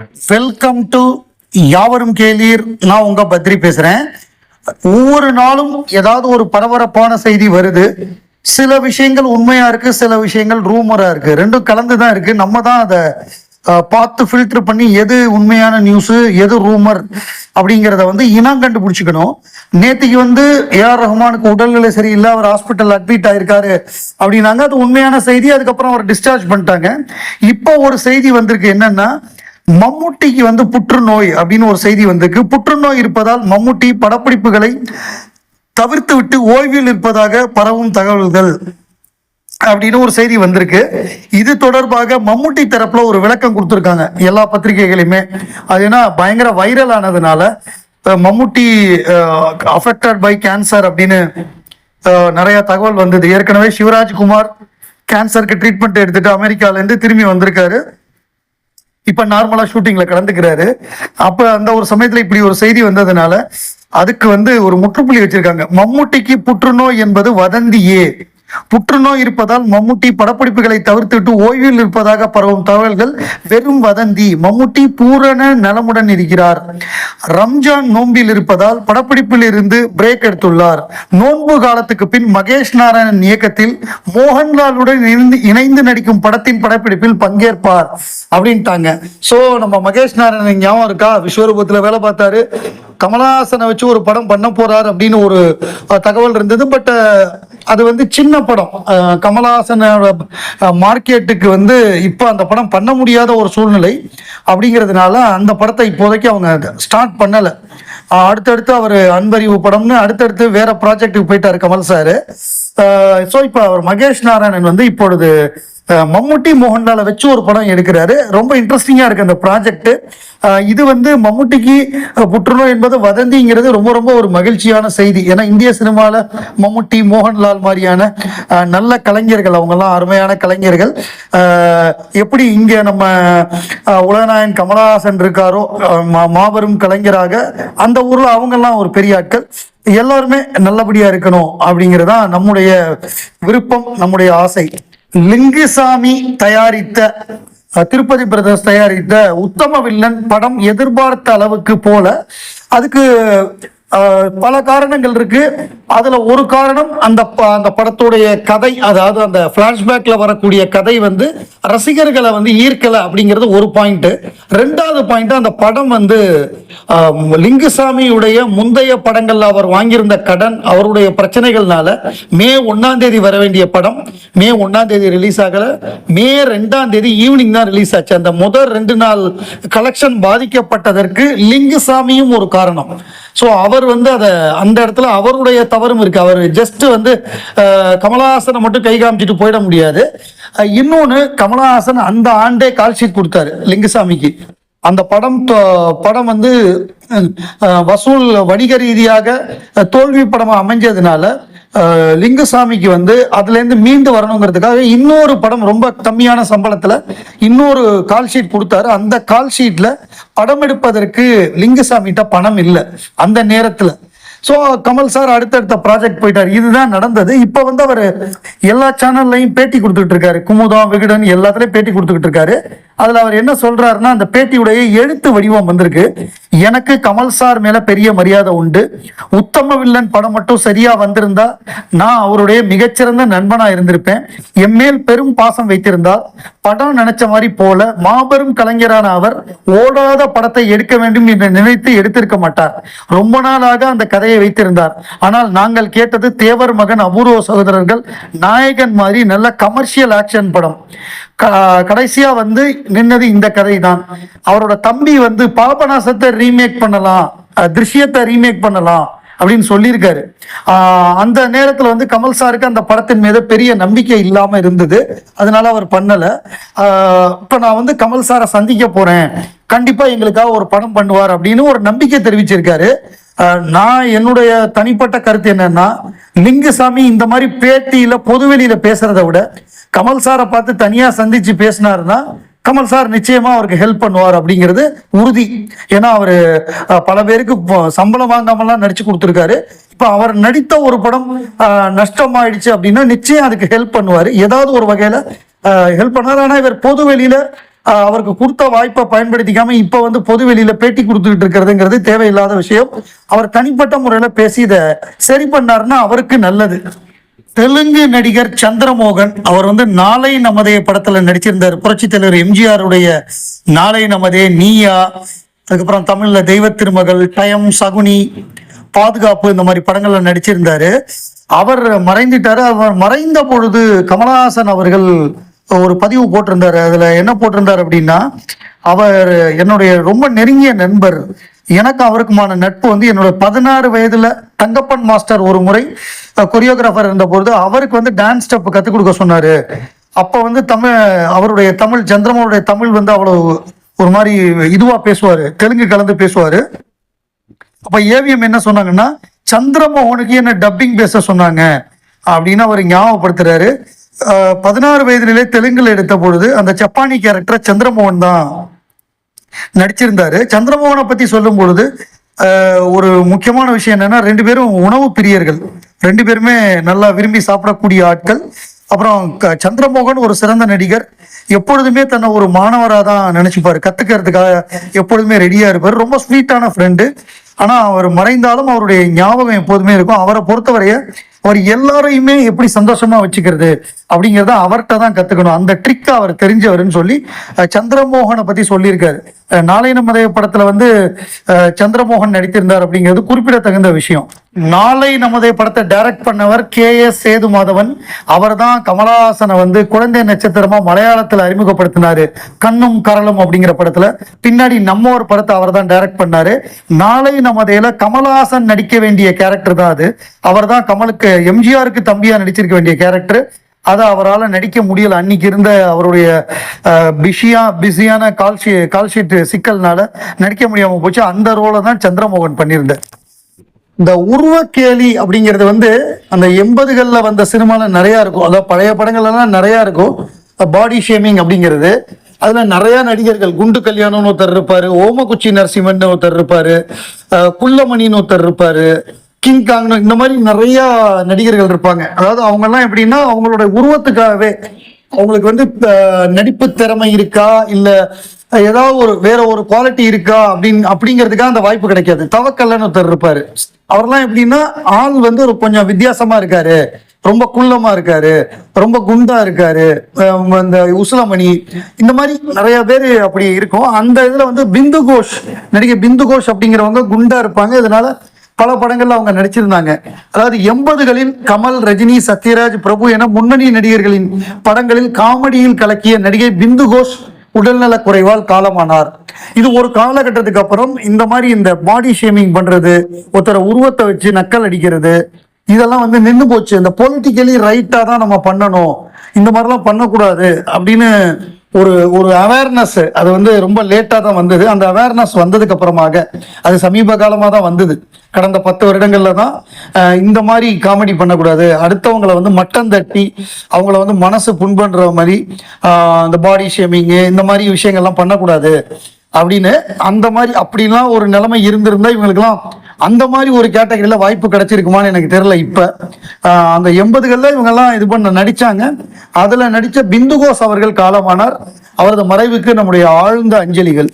Welcome to யாவரும் கேளீர். நான் உங்க பத்ரி பேசுறேன். ஒவ்வொரு நாளும் ஏதாவது ஒரு பரபரப்பான செய்தி வருது. சில விஷயங்கள் உண்மையா இருக்கு சில விஷயங்கள் ரூமரா இருக்கு. ரெண்டும் கலந்து தான் இருக்கு. நம்ம தான் அதை பார்த்து ஃபில்டர் பண்ணி எது உண்மையான நியூஸ் எது ரூமர் அப்படிங்கிறத வந்து இனம் கண்டுபிடிச்சிக்கணும். நேத்திக்கு வந்து ஏஆர் ரஹ்மானுக்கு உடல்நிலை சரியில்லை அவர் ஹாஸ்பிட்டல் அட்மிட் ஆயிருக்காரு அப்படின்னாங்க. அது உண்மையான செய்தி அதுக்கப்புறம் அவர் டிஸ்சார்ஜ் பண்ணிட்டாங்க. இப்போ ஒரு செய்தி வந்திருக்கு என்னன்னா மம்முட்டிக்கு வந்து புற்றுநோய் அப்படின்னு ஒரு செய்தி வந்திருக்கு. புற்றுநோய் இருப்பதால் மம்முட்டி படப்பிடிப்புகளை தவிர்த்து விட்டு ஓய்வில் இருப்பதாக பரவும் தகவல்கள் அப்படின்னு ஒரு செய்தி வந்திருக்கு. இது தொடர்பாக மம்முட்டி தரப்புல ஒரு விளக்கம் கொடுத்துருக்காங்க. எல்லா பத்திரிகைகளையுமே. அது ஏன்னா பயங்கர வைரல் ஆனதுனால மம்முட்டி அஃபெக்டட் பை கேன்சர் அப்படின்னு நிறைய தகவல் வந்தது. ஏற்கனவே சிவராஜ்குமார் கேன்சருக்கு ட்ரீட்மெண்ட் எடுத்துட்டு அமெரிக்காலேருந்து திரும்பி வந்திருக்காரு. இப்ப நார்மலா ஷூட்டிங்ல கலந்துக்கிறாரு. அப்ப அந்த ஒரு சமயத்துல இப்படி ஒரு செய்தி வந்ததுனால அதுக்கு வந்து ஒரு முற்றுப்புள்ளி வச்சிருக்காங்க. மம்முட்டிக்கு புற்றுநோய் என்பது வதந்தியே புற்றுநோய் இருப்பதால் மம்முட்டி படப்பிடிப்புகளை தவிர்த்துவிட்டு ஓய்வில் இருப்பதாக பரவும் தகவல்கள் வெறும் வதந்தி. மம்முட்டி பூரண நலமுடன் இருக்கிறார். ரம்ஜான் நோம்பில் இருப்பதால் படப்பிடிப்பில் இருந்து பிரேக் எடுத்துள்ளார். நோன்பு காலத்துக்கு பின் மகேஷ் நாராயணன் இயக்கத்தில் மோகன்லாலுடன் இணைந்து இணைந்து நடிக்கும் படத்தின் படப்பிடிப்பில் பங்கேற்பார் அப்படின்ட்டாங்க. சோ நம்ம மகேஷ் நாராயணன் ஞாபகம் இருக்கா? விஸ்வரூபத்துல வேலை பார்த்தாரு. கமலஹாசனை வச்சு ஒரு படம் பண்ண போறார் அப்படின்னு ஒரு அஹ், தகவல் இருந்தது. பட் அது வந்து சின்ன படம். கமலஹாசனோட மார்க்கெட்டுக்கு வந்து இப்போ அந்த படம் பண்ண முடியாத ஒரு சூழ்நிலை. அப்படிங்கிறதுனால அந்த படத்தை இப்போதைக்கு அவங்க ஸ்டார்ட் பண்ணலை. அடுத்தடுத்து அவர் அன்பறிவு படம்னு அடுத்தடுத்து வேற ப்ராஜெக்ட்டுக்கு போயிட்டார் கமல் சார். ஸோ இப்போ அவர் மகேஷ் நாராயணன் வந்து இப்பொழுது மம்முட்டி மோகன்லாலை வச்சு ஒரு படம் எடுக்கிறாரு. ரொம்ப இன்ட்ரெஸ்டிங்காக இருக்குது அந்த ப்ராஜெக்ட் இது வந்து மம்முட்டிக்கு புற்றுநோய் என்பது வதந்திங்கிறது ரொம்ப ரொம்ப ஒரு மகிழ்ச்சியான செய்தி. ஏன்னா இந்திய சினிமாவில் மம்முட்டி மோகன்லால் மாதிரியான நல்ல கலைஞர்கள் அவங்கெல்லாம் அருமையான கலைஞர்கள். எப்படி இங்கே நம்ம உலகநாயன் உலகநாயகன் கமலஹாசன் இருக்காரோ மா- மாபெரும் கலைஞராக அந்த ஊரில் அவங்கெல்லாம் ஒரு பெரிய ஆட்கள். எல்லாருமே நல்லபடியாக இருக்கணும் அப்படிங்கிறதா நம்முடைய விருப்பம் நம்முடைய ஆசை. லிங்குசாமி தயாரித்த திருப்பதி பிரதர்ஸ் தயாரித்த உத்தம வில்லன் படம் எதிர்பார்த்த அளவுக்கு போல அதுக்கு பல காரணங்கள் இருக்கு. அதுல ஒரு காரணம் அந்த அந்த படத்துடைய கதை அதாவது அந்த பிளாஷ்பேக்ல வரக்கூடிய கதை வந்து ரசிகர்களை வந்து ஈர்க்கல அப்படிங்கிறது ஒரு பாயிண்ட் ரெண்டாவது பாயிண்ட் அந்த படம் வந்து லிங்குசாமியுடைய முந்தைய படங்கள்ல அவர் வாங்கியிருந்த கடன் அவருடைய பிரச்சனைகள்னால மே ஒன்னாம் தேதி வர வேண்டிய படம். மே ஒன்னாம் தேதி ரிலீஸ் ஆகல. மே ரெண்டாம் தேதி ஈவினிங் தான் ரிலீஸ் ஆச்சு. அந்த முதல் ரெண்டு நாள் கலெக்ஷன் பாதிக்கப்பட்டதற்கு லிங்குசாமியும் ஒரு காரணம். ஸோ அவர் வந்து அதை அந்த இடத்துல அவருடைய தவறும் இருக்கு. அவர் ஜஸ்ட் வந்து கமலஹாசனை மட்டும் கை காமிச்சிட்டு போயிட முடியாது. இன்னொன்று இன்னொன்னு கமலஹாசன் அந்த ஆண்டே கால்ஷீட் கொடுத்தாரு லிங்குசாமிக்கு. அந்த படம் படம் வந்து வசூல் வணிக ரீதியாக தோல்வி படமா அமைஞ்சதுனால லிங்கசாமிக்கு வந்து அதுலேருந்து மீண்டு வரணுங்கிறதுக்காக இன்னொரு படம் ரொம்ப கம்மியான சம்பளத்தில் இன்னொரு கால் ஷீட் கொடுத்தாரு. அந்த கால் ஷீட்டில் படம் எடுப்பதற்கு லிங்கசாமிகிட்ட பணம் இல்லை. அந்த நேரத்தில். ஸோ கமல் சார் அடுத்தடுத்த ப்ராஜெக்ட் போயிட்டார். இதுதான் நடந்தது. இப்போ வந்து அவர் எல்லா சேனல்லையும் பேட்டி கொடுத்துட்டு இருக்காரு. குமுதம் விகடன் எல்லாத்துலேயும் பேட்டி கொடுத்துக்கிட்டு இருக்காரு. அதுல அவர் என்ன சொல்றாருன்னா அந்த பேட்டியுடைய எழுத்து வடிவம் வந்திருக்கு. எனக்கு கமல் சார் மேல பெரிய மரியாதை உண்டு. உத்தம வில்லன் படம் மட்டும் சரியா வந்திருந்தா நான் அவருடைய மிகச்சிறந்த நண்பனா இருந்திருப்பேன். என் மேல் பெரும் பாசம் வைத்திருந்தால் படம் நினைச்ச மாதிரி போல மாபெரும் கலைஞரான அவர் ஓடாத படத்தை எடுக்க வேண்டும் என்று நினைத்து எடுத்திருக்க மாட்டார். ரொம்ப நாளாக அந்த கதையை வைத்திருந்தார். ஆனால் நாங்கள் கேட்டது தேவர் மகன் அபூர்வ சகோதரர்கள் நாயகன் மாதிரி நல்ல கமர்ஷியல் ஆக்ஷன் படம். க- கடைசியா வந்து நின்னது இந்த கதை தான் அவரோட தம்பி வந்து பாபநாசத்தை ரீமேக் பண்ணலாம் திருஷ்யத்தை ரீமேக் பண்ணலாம். அப்படின்னு சொல்லியிருக்காரு. அந்த நேரத்தில் வந்து கமல் சாருக்கு அந்த படத்தின் மீது பெரிய நம்பிக்கை இல்லாமல் இருந்தது. அதனால அவர் பண்ணலை. இப்போ நான் வந்து கமல் சாரை சந்திக்க போகிறேன் கண்டிப்பாக எங்களுக்காக ஒரு படம் பண்ணுவார் அப்படின்னு ஒரு நம்பிக்கை தெரிவிச்சிருக்காரு. நான் என்னுடைய தனிப்பட்ட கருத்து என்னன்னா லிங்குசாமி இந்த மாதிரி பேட்டியில் பொதுவெளியில் பேசுறதை விட கமல் சாரை பார்த்து தனியாக சந்திச்சு பேசினாருன்னா கமல் சார் நிச்சயமா அவருக்கு ஹெல்ப் பண்ணுவார் அப்படிங்கிறது உறுதி. ஏன்னா அவரு பல பேருக்கு சம்பளம் வாங்காமலாம் நடிச்சு கொடுத்துருக்காரு. இப்போ அவர் நடித்த ஒரு படம் அஹ், நஷ்டமாயிடுச்சு அப்படின்னா நிச்சயம் அதுக்கு ஹெல்ப் பண்ணுவார். ஏதாவது ஒரு வகையில ஹெல்ப் பண்ணார். ஆனால் இவர் பொது வெளியில அவருக்கு கொடுத்த வாய்ப்பை பயன்படுத்திக்காம இப்ப வந்து பொது வெளியில பேட்டி கொடுத்துக்கிட்டு இருக்கிறதுங்கிறது தேவையில்லாத விஷயம். அவர் தனிப்பட்ட முறையில பேசி இதை சரி பண்ணாருன்னா அவருக்கு நல்லது. தெலுங்கு நடிகர் சந்திரமோகன் அவர் வந்து நாளை நமதே படத்துல நடிச்சிருந்தார். புரட்சி தலைவர் எம்ஜிஆருடைய நாளை நமதே நீயா அதுக்கப்புறம் தமிழ்ல தெய்வ திருமகள் டயம் சகுனி பாதுகாப்பு இந்த மாதிரி படங்கள்ல நடிச்சிருந்தாரு. அவர் மறைந்துட்டாரு. அவர் மறைந்த பொழுது கமலஹாசன் அவர்கள் ஒரு பதிவு போட்டிருந்தாரு. அதுல என்ன போட்டிருந்தார் அப்படின்னா அவர் என்னுடைய ரொம்ப நெருங்கிய நண்பர் எனக்கு அவருக்குமான நட்பு வந்து என்னோட பதினாறு வயதுல தங்கப்பன் மாஸ்டர் ஒரு முறை கொரியோகிராஃபர் இருந்த பொழுது அவருக்கு வந்து டான்ஸ் ஸ்டெப் கற்றுக் கொடுக்க சொன்னாரு. அப்போ வந்து தமிழ் அவருடைய தமிழ் சந்திரமோனுடைய தமிழ் வந்து அவ்வளவு ஒரு மாதிரி இதுவா பேசுவாரு தெலுங்கு கலந்து பேசுவாரு. அப்ப ஏவிஎம் என்ன சொன்னாங்கன்னா சந்திரமோகனுக்கு என்ன டப்பிங் பேச சொன்னாங்க அப்படின்னு அவர் ஞாபகப்படுத்துறாரு. பதினாறு வயதிலே தெலுங்குல எடுத்த பொழுது அந்த ஜப்பானி கேரக்டரை சந்திரமோகன் தான். நடிச்சிருந்தாரு. சந்திரமோகனை பத்தி சொல்லும் பொழுது ஒரு முக்கியமான விஷயம் என்னன்னா ரெண்டு பேரும் உணவு பிரியர்கள். ரெண்டு பேருமே நல்லா விரும்பி சாப்பிடக்கூடிய ஆட்கள். அப்புறம் க- சந்திரமோகன் ஒரு சிறந்த நடிகர். எப்பொழுதுமே தன்னை ஒரு மாணவராக தான் நினைச்சுப்பாரு. கத்துக்கிறதுக்காக எப்பொழுதுமே ரெடியா இருப்பார். ரொம்ப ஸ்வீட்டான ஃப்ரெண்டு ஆனா அவர் மறைந்தாலும் அவருடைய ஞாபகம் எப்போதுமே இருக்கும். அவரை பொறுத்தவரைய அவர் எல்லாரையுமே எப்படி சந்தோஷமா வச்சுக்கிறது அப்படிங்கிறத அவர்கிட்ட தான் கத்துக்கணும். அந்த ட்ரிக் அவர் தெரிஞ்சவர்னு சொல்லி சந்திரமோகனை பத்தி சொல்லியிருக்காரு. அஹ், நாளை நமதே படத்துல வந்து சந்திரமோகன் நடித்திருந்தார் அப்படிங்கிறது குறிப்பிடத்தகுந்த விஷயம். நாளை நமதே படத்தை டைரக்ட் பண்ணவர் கே எஸ் சேது மாதவன் அவர் தான் கமலஹாசனை வந்து குழந்தை நட்சத்திரமா மலையாளத்துல அறிமுகப்படுத்தினாரு. கண்ணும் கரலும் அப்படிங்கிற படத்துல. பின்னாடி நம்ம ஒரு படத்தை அவர் தான் டைரக்ட் பண்ணாரு. நாளை நமதேல கமலஹாசன் நடிக்க வேண்டிய கேரக்டர் தான் அது. அவர் தான் கமலுக்கு எம்ஜிஆருக்கு தம்பியா நடிச்சிருக்க வேண்டிய கேரக்டர் அதை அவரால் நடிக்க முடியல. அன்னைக்கு இருந்த அவருடைய பிஷியா பிஸியான கால்ஷீ கால்ஷீட் சிக்கல்னால நடிக்க முடியாமல் போச்சு. அந்த ரோலை தான் சந்திரமோகன் பண்ணியிருந்தார். இந்த உருவக்கேலி அப்படிங்கிறது வந்து அந்த எண்பதுகளில் வந்த சினிமாவில் நிறையா இருக்கும். அதாவது பழைய படங்கள்லாம் நிறையா இருக்கும். பாடி ஷேமிங் அப்படிங்கிறது. அதில் நிறையா நடிகர்கள் குண்டு கல்யாணம்னு ஒருத்தர் இருப்பார் ஓமகுச்சி நரசிம்மன் ஒருத்தர் இருப்பார் குள்ளமணின்னு ஒருத்தர் இருப்பார் கிங் காங் இந்த மாதிரி நிறைய நடிகர்கள் இருப்பாங்க. அதாவது அவங்கெல்லாம் எப்படின்னா அவங்களோட உருவத்துக்காகவே அவங்களுக்கு வந்து நடிப்பு திறமை இருக்கா? இல்ல ஏதாவது ஒரு வேற ஒரு குவாலிட்டி இருக்கா? அப்படின்னு அப்படிங்கிறதுக்காக அந்த வாய்ப்பு கிடைக்காது. தவக்கல்லன்னு ஒருத்தர் இருப்பாரு. அவர்லாம் எப்படின்னா ஆள் வந்து ஒரு கொஞ்சம் வித்தியாசமா இருக்காரு. ரொம்ப குள்ளமா இருக்காரு. ரொம்ப குண்டா இருக்காரு. அஹ் இந்த உசுலமணி இந்த மாதிரி நிறைய பேர் அப்படி இருக்கும். அந்த இதுல வந்து பிந்து கோஷ் நடிகை பிந்து கோஷ் அப்படிங்கிறவங்க குண்டா இருப்பாங்க. இதனால பல படங்கள்ல அவங்க நடிச்சிருந்தாங்க. அதாவது எண்பதுகளில் கமல் ரஜினி சத்யராஜ் பிரபு என முன்னணி நடிகர்களின் படங்களில் காமெடியில் கலக்கிய நடிகை பிந்து கோஷ் உடல்நலக் குறைவால் காலமானார். இது ஒரு காலகட்டத்துக்கு அப்புறம் இந்த மாதிரி இந்த பாடி ஷேமிங் பண்றது ஒருத்தரை உருவத்தை வச்சு நக்கல் அடிக்கிறது இதெல்லாம் வந்து நின்று போச்சு. இந்த பொலிட்டிக்கலி ரைட்டா தான் நம்ம பண்ணணும். இந்த மாதிரிலாம் பண்ணக்கூடாது அப்படின்னு ஒரு ஒரு அவேர்னஸ் அது வந்து ரொம்ப லேட்டாக தான் வந்தது. அந்த அவேர்னஸ் வந்ததுக்கு அப்புறமாக அது சமீப காலமாக தான் வந்தது. கடந்த பத்து வருடங்கள்ல தான் இந்த மாதிரி காமெடி பண்ணக்கூடாது. அடுத்தவங்களை வந்து மட்டம் தட்டி அவங்கள வந்து மனசு புண்பண்ற மாதிரி இந்த பாடி ஷேமிங்கு இந்த மாதிரி விஷயங்கள்லாம் பண்ணக்கூடாது. அப்படின்னு அந்த மாதிரி அப்படிலாம் ஒரு நிலைமை இருந்திருந்தா இவங்களுக்குலாம் அந்த மாதிரி ஒரு கேட்டகரியில வாய்ப்பு கிடைச்சிருக்குமான்னு எனக்கு தெரியல இப்போ. அந்த எண்பதுகளில் இவங்கெல்லாம் இது பண்ண நடிச்சாங்க. அதில் நடித்த பிந்துகோஸ் அவர்கள் காலமானார். அவரது மறைவுக்கு நம்முடைய ஆழ்ந்த அஞ்சலிகள்.